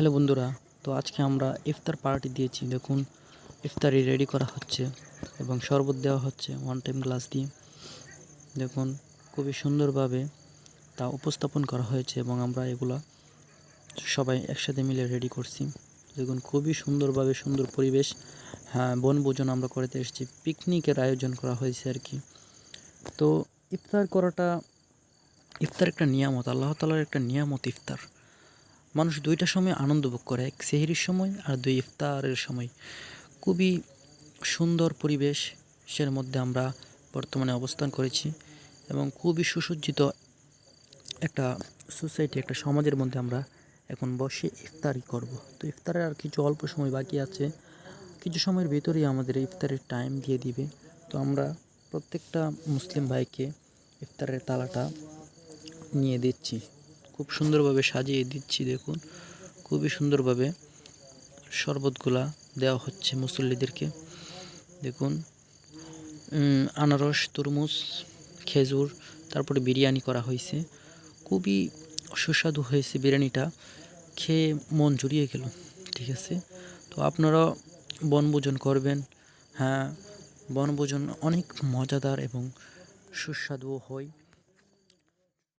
Hello বন্ধুরা, তো আজকে আমরা ইফতার পার্টি দিয়েছি। দেখুন, ইফতারি রেডি করা হচ্ছে এবং শরবত দেওয়া হচ্ছে ওয়ান টাইম গ্লাস দিয়ে। দেখুন, খুবই সুন্দরভাবে তা উপস্থাপন করা হয়েছে এবং আমরা এগুলা সবাই একসাথে মিলে রেডি করছি। দেখুন, খুবই সুন্দরভাবে সুন্দর পরিবেশ হ্যাঁ বনভোজন আমরা করতে এসেছি। পিকনিকের আয়োজন করা হয়েছে আর কি। তো ইফতার করাটা ইফতার একটা নিয়ামত, আল্লাহ তালার একটা নিয়ামত ইফতার। মানুষ দুইটা সময় আনন্দ ভোগ করে, এক সেহরির সময় আর দুই ইফতারের সময়। খুবই সুন্দর পরিবেশ পরিবেশের মধ্যে আমরা বর্তমানে অবস্থান করেছি এবং খুবই সুসজ্জিত একটা সোসাইটি, একটা সমাজের মধ্যে আমরা এখন বসে ইফতারি করব। তো ইফতারের আর কিছু অল্প সময় বাকি আছে। কিছু সময়ের ভিতরেই আমাদের ইফতারের টাইম দিয়ে দিবে। তো আমরা প্রত্যেকটা মুসলিম ভাইকে ইফতারের তালাটা নিয়ে দিচ্ছি। খুব সুন্দরভাবে সাজিয়ে দিচ্ছি, দেখুন। খুবই সুন্দরভাবে শরবতগুলা দেওয়া হচ্ছে মুসল্লিদেরকে। দেখুন আনারস, তরমুজ, খেজুর, তারপরে বিরিয়ানি করা হয়েছে। খুবই সুস্বাদু হয়েছে বিরিয়ানিটা। খেয়ে মন জুড়িয়ে গেল, ঠিক আছে? তো আপনারা বনভোজন করবেন। হ্যাঁ বনভোজন অনেক মজাদার এবং সুস্বাদুও হয়।